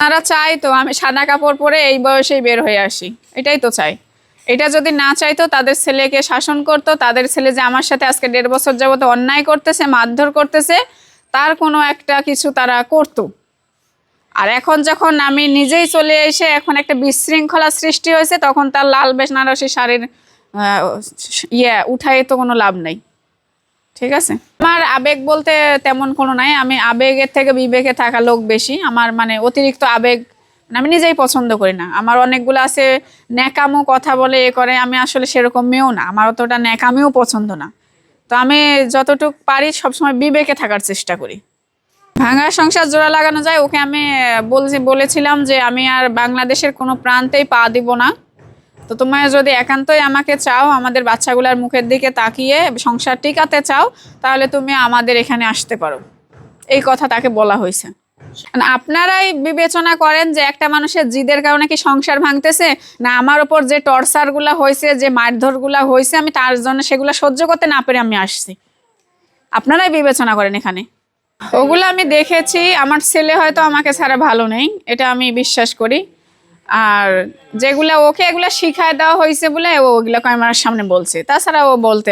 তারা চাই তো, আমি সাদা কাপড় পরে এই বয়সেই বের হয়ে আসি। এটাই তো চাই। এটা যদি না চাইতো, তাদের ছেলেকে শাসন করতো, তাদের ছেলে যে আমার সাথে আজকে দেড় বছর যাবত অন্যায় করতেছে, মারধর করতেছে, তার কোনো একটা কিছু তারা করতো। আর এখন যখন আমি নিজেই চলে এসে এখন একটা বিশৃঙ্খলা সৃষ্টি হয়েছে, তখন তার লাল বেশনারসি শাড়ির ইয়ে উঠাই তো কোনো লাভ নেই। ঠিক আছে? আমার আবেগ বলতে তেমন কোনো নাই। আমি আবেগের থেকে বিবেকে থাকা লোক বেশি। আমার মানে অতিরিক্ত আবেগ মানে আমি নিজেই পছন্দ করি না। আমার অনেকগুলো আছে, ন্যাকামো কথা বলে, এ করে। আমি আসলে সেরকম মেয়েও না। আমার অতটা ন্যাকামিও পছন্দ না। তো আমি যতটুক পারি সবসময় বিবেকে থাকার চেষ্টা করি। ভাঙা সংসার জোড়া লাগানো যায়। ওকে আমি বলছি, বলেছিলাম যে আমি আর বাংলাদেশের কোনো প্রান্তেই পা দিব না। তো তোমার যদি একান্তই আমাকে চাও, আমাদের বাচ্চাগুলোর মুখের দিকে তাকিয়ে সংসার টিকাতে চাও, তাহলে তুমি আমাদের এখানে আসতে পারো। এই কথা তাকে বলা হয়েছে। আপনারাই বিবেচনা করেন যে একটা মানুষের জিদের কারণে কি সংসার ভাঙতেছে, না আমার ওপর যে টর্চারগুলো হয়েছে, যে মারধরগুলো হয়েছে, আমি তার জন্য সেগুলো সহ্য করতে না পেরে আমি আসছি। আপনারাই বিবেচনা করেন এখানে। ওগুলো আমি দেখেছি, আমার ছেলে হয়তো আমাকে ছাড়া ভালো নেই, এটা আমি বিশ্বাস করি। আর যেগুলা ওকে এগুলা শিখায় দেওয়া হয়েছে বলে ও ওগুলো ক্যামেরার সামনে বলছে। তাছাড়া ও বলতে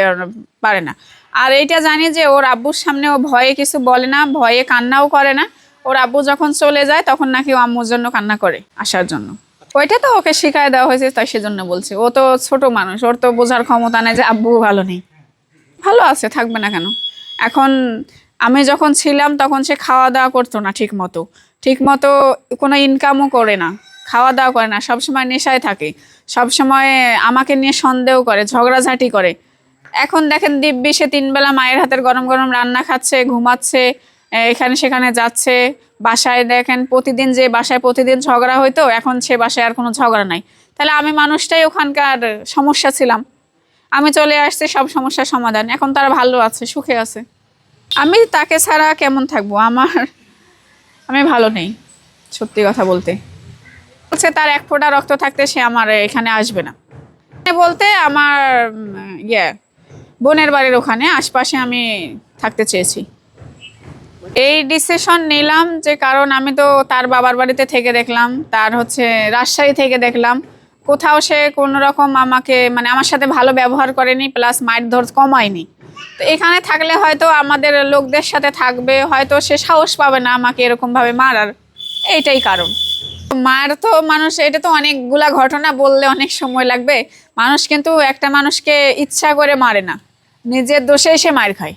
পারে না। আর এইটা জানি যে ওর আব্বুর সামনে ও ভয়ে কিছু বলে না, ভয়ে কান্নাও করে না। ওর আব্বু যখন চলে যায় তখন নাকি ও আম্মুর জন্য কান্না করে আসার জন্য। ওইটা তো ওকে শিখায় দেওয়া হয়েছে, তাই সেজন্য বলছে। ও তো ছোট মানুষ, ওর তো বোঝার ক্ষমতা নেই যে আব্বু ভালো নেই। ভালো আছে, থাকবে না কেন? এখন আমি যখন ছিলাম তখন সে খাওয়া দাওয়া করতো না ঠিক মতো ঠিক মতো কোনো ইনকামও করে না। খাওয়া দাওয়া করে না, সবসময় নেশায় থাকে, সবসময় আমাকে নিয়ে সন্দেহ করে, ঝগড়াঝাটি করে। এখন দেখেন দিব্যি, সে তিনবেলা মায়ের হাতের গরম গরম রান্না খাচ্ছে, ঘুমাচ্ছে এখানে সেখানে যাচ্ছে। বাসায় দেখেন প্রতিদিন যে বাসায় প্রতিদিন ঝগড়া হইতো, এখন সে বাসায় আর কোনো ঝগড়া নাই। তাহলে আমি মানুষটাই ওখানকার সমস্যা ছিলাম। আমি চলে আসছি, সব সমস্যার সমাধান। এখন তারা ভালো আছে, সুখে আছে। আমি তাকে ছাড়া কেমন থাকব? আমার, আমি ভালো নেই, সত্যি কথা বলতে। বলছে তার এক ফোঁটা রক্ত থাকতে সে আমার এখানে আসবে না। বলতে আমার ইয়ে বোনের বাড়ির ওখানে আশপাশে আমি থাকতে চেয়েছি। এই ডিসিশন নিলাম যে কারণ আমি তো তার বাবার বাড়িতে থেকে দেখলাম, তার হচ্ছে রাজশাহী থেকে দেখলাম। কোথাও সে কোনো রকম আমাকে মানে আমার সাথে ভালো ব্যবহার করেনি প্লাস মায়ের ধর কমায়নি। তো এখানে থাকলে হয়তো আমাদের লোকদের সাথে থাকবে, হয়তো সে সাহস পাবে না আমাকে এরকমভাবে মারার। এইটাই কারণ। মার তো মানুষ, এটা তো অনেকগুলা ঘটনা বললে অনেক সময় লাগবে। মানুষ কিন্তু একটা মানুষকে ইচ্ছা করে মারে না। নিজের দোষেই সে মার খায়।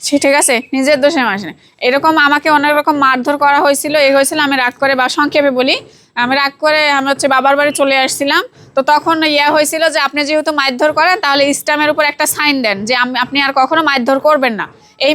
সে ঠিক আছে, নিজের দোষে মাস না এরকম আমাকে অনেক রকম মারধর করা হয়েছিল। এই হয়েছিল, আমি রাগ করে বা সংক্ষেপে বলি, আমি রাগ করে আমি হচ্ছে বাবার বাড়ি চলে আসছিলাম। তো তখন ইয়া হয়েছিল যে, আপনি যেহেতু মারধর করেন, তাহলে ইসলামের উপর একটা সাইন দেন যে আপনি আর কখনো মারধর করবেন না। এই